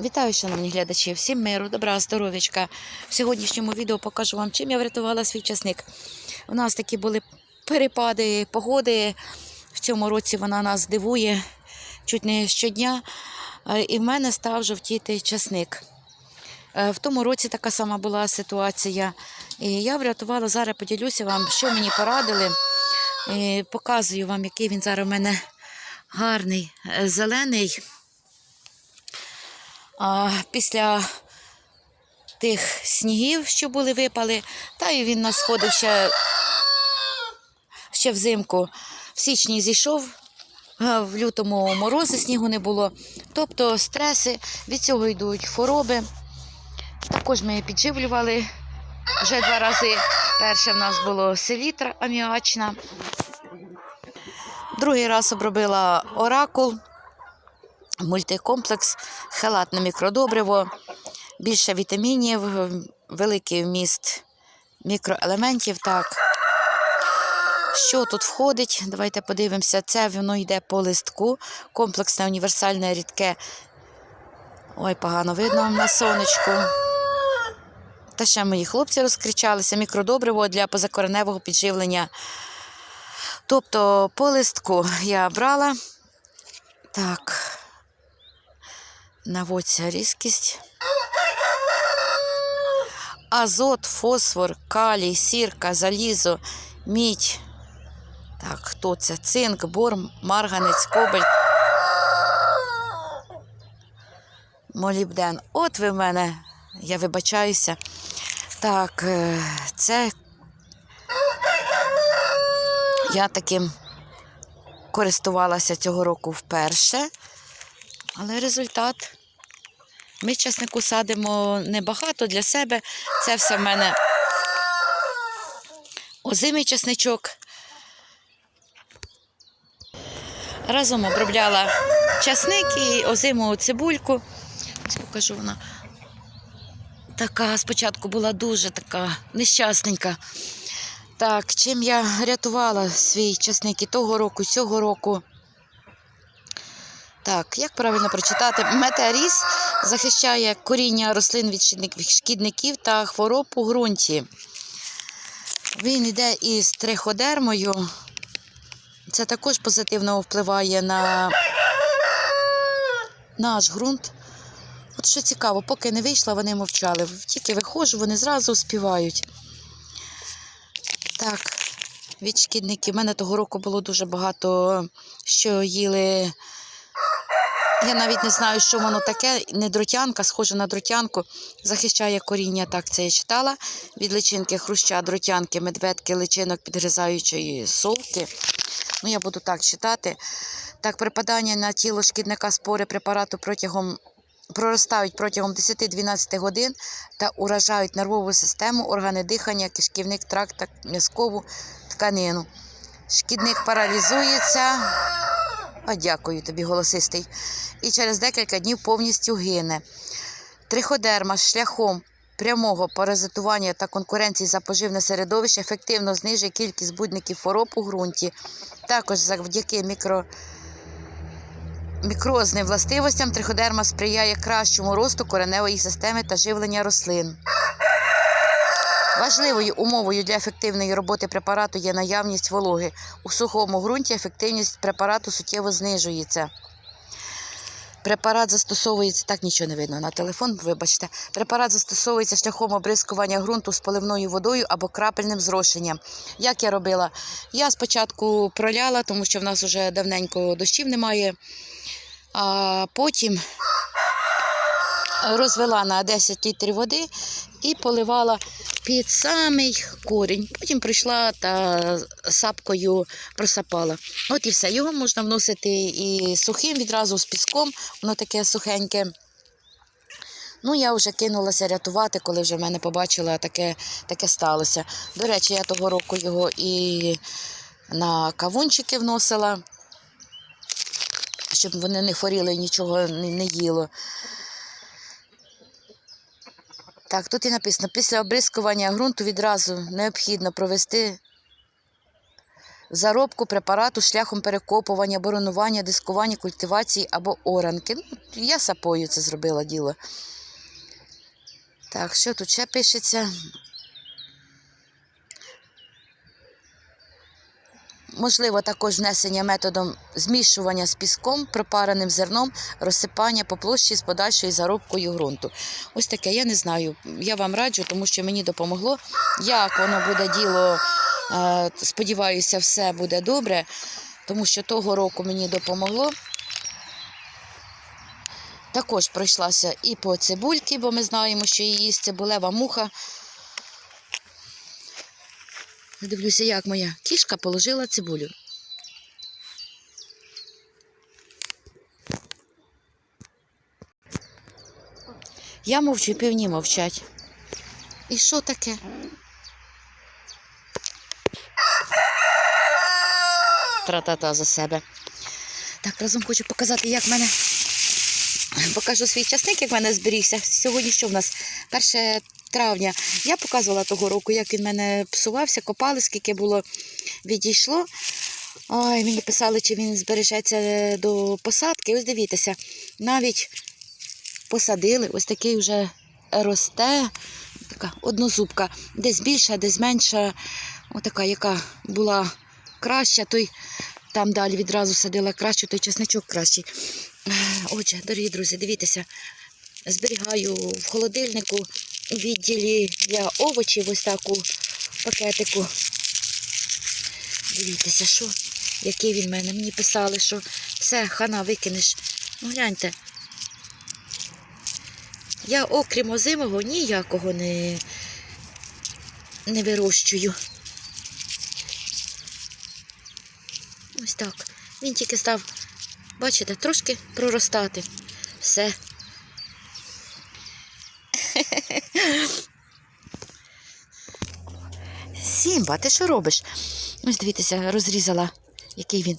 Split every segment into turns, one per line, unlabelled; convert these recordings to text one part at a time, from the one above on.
Вітаю, шановні глядачі, всім миру, добра, здоров'ячка. В сьогоднішньому відео покажу вам, чим я врятувала свій часник. У нас такі були перепади погоди. В цьому році вона нас дивує чуть не щодня. Е, І в мене став жовтіти часник. Е, В тому році така сама була ситуація. І я врятувала, зараз поділюся вам, що мені порадили. І показую вам, який він зараз у мене гарний, е, зелений. А після тих снігів, що були випали, та й він нас сходив ще, ще взимку. В січні зійшов, в лютому морози снігу не було. Тобто стреси, від цього йдуть хвороби. Також ми підживлювали вже два рази. Перше в нас було селітра аміачна. Другий раз обробила оракул мультикомплекс, хелатне мікродобриво, більше вітамінів, великий вміст мікроелементів. Так. Що тут входить? Давайте подивимося. Це воно йде по листку. Комплексне універсальне рідке. Ой, погано видно на сонечку. Та ще мої хлопці розкричалися. Мікродобриво для позакореневого підживлення. Тобто по листку я брала. Так наводься різкість. Азот, фосфор, калій, сірка, залізо, мідь. Так, хто це? Цинк, бор, марганець, кобальт. Молібден. От ви в мене, я вибачаюся. Так, е, це я таким користувалася цього року вперше. Але результат. Ми часнику садимо небагато для себе. Це все в мене озимий часничок. Разом обробляла часник і озиму цибульку. Ось покажу вона. Така спочатку була дуже така нещасненька. Так, чим я рятувала свій часник і того року, і цього року. Так, як правильно прочитати? Метеоріс захищає коріння рослин від шкідників та хвороб у ґрунті. Він йде із триходермою. Це також позитивно впливає на наш ґрунт. От що цікаво, поки не вийшла, вони мовчали. Тільки виходжу, вони зразу співають. Так, від шкідників. У мене того року було дуже багато, що їли. Я навіть не знаю, що воно таке. Не дротянка, схоже на дротянку. Захищає коріння, так це я читала. Від личинки хруща, дротянки, медведки, личинок підгризаючої совки. Ну, я буду так читати. Так, припадання на тіло шкідника спори препарату протягом проростають протягом 10-12 годин та уражають нервову систему, органи дихання, кишківник, тракт м'язкову тканину. Шкідник паралізується. А дякую тобі, голосистий. І через декілька днів повністю гине. Триходерма шляхом прямого паразитування та конкуренції за поживне середовище ефективно знижує кількість будників хвороб у ґрунті. Також завдяки мікро... мікрозним властивостям триходерма сприяє кращому росту кореневої системи та живлення рослин. Важливою умовою для ефективної роботи препарату є наявність вологи. У сухому ґрунті ефективність препарату суттєво знижується. Препарат застосовується, так нічого не видно на телефон, вибачте. Препарат застосовується шляхом обрискування ґрунту з поливною водою або крапельним зрошенням. Як я робила? Я спочатку проляла, тому що в нас вже давненько дощів немає, а потім розвела на 10 літрів води і поливала під самий корінь. Потім прийшла та сапкою просапала. От і все. Його можна вносити і сухим відразу з піском, воно таке сухеньке. Ну, я вже кинулася рятувати, коли вже в мене побачила, таке, таке сталося. До речі, я того року його і на кавунчики вносила, щоб вони не хворіли і нічого не, їло. Так, тут і написано, після обрискування ґрунту відразу необхідно провести заробку препарату шляхом перекопування, боронування, дискування, культивації або оранки. Ну, я сапою це зробила діло. Так, що тут ще пишеться? Можливо, також внесення методом змішування з піском, пропареним зерном, розсипання по площі з подальшою заробкою ґрунту. Ось таке, я не знаю. Я вам раджу, тому що мені допомогло. Як воно буде діло, е, сподіваюся, все буде добре, тому що того року мені допомогло. Також пройшлася і по цибульці, бо ми знаємо, що її цибулева муха. Дивлюся, як моя кішка положила цибулю. Я мовчу, півні мовчать. І що таке? Тра-та-та за себе. Так, разом хочу показати, як в мене. Покажу свій часник, як в мене зберігся. Сьогодні що в нас? 1 травня. Я показувала того року, як він мене псувався, копали, скільки було відійшло. Ой, мені писали, чи він збережеться до посадки. Ось дивіться, навіть посадили, ось такий вже росте. Така однозубка, десь більша, десь менша. Отака, яка була краща, той там далі відразу садила кращу, той чесничок кращий. Отже, дорогі друзі, дивіться, зберігаю в холодильнику у відділі для овочів, ось так у пакетику. Дивіться, що, який він в мене. Мені писали, що все, хана викинеш. Ну, гляньте. Я, окрім озимого, ніякого не, не вирощую. Ось так. Він тільки став, бачите, трошки проростати. Все. Сімба, ти що робиш? Ось дивіться, розрізала, який він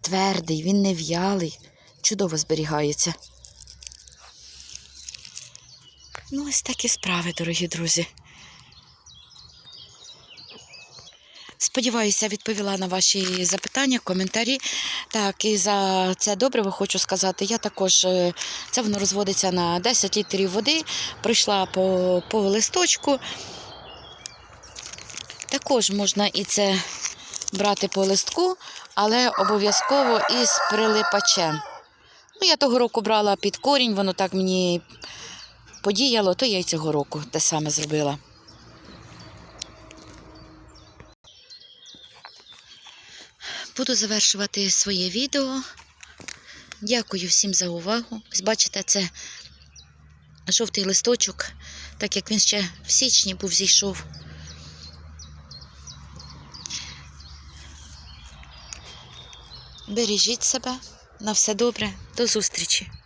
твердий, він не в'ялий, чудово зберігається. Ну, ось такі справи, дорогі друзі. Сподіваюся, відповіла на ваші запитання, коментарі. Так, і за це добриво хочу сказати. Я також е, це воно розводиться на 10 літрів води. Пройшла по, по листочку. Також можна і це брати по листку, але обов'язково із прилипачем. Ну, я того року брала під корінь, воно так мені подіяло, то я й цього року те саме зробила. Буду завершувати своє відео. Дякую всім за увагу. Ось бачите, це жовтий листочок, так як він ще в січні був зійшов. Бережіть себе. На все добре. До зустрічі!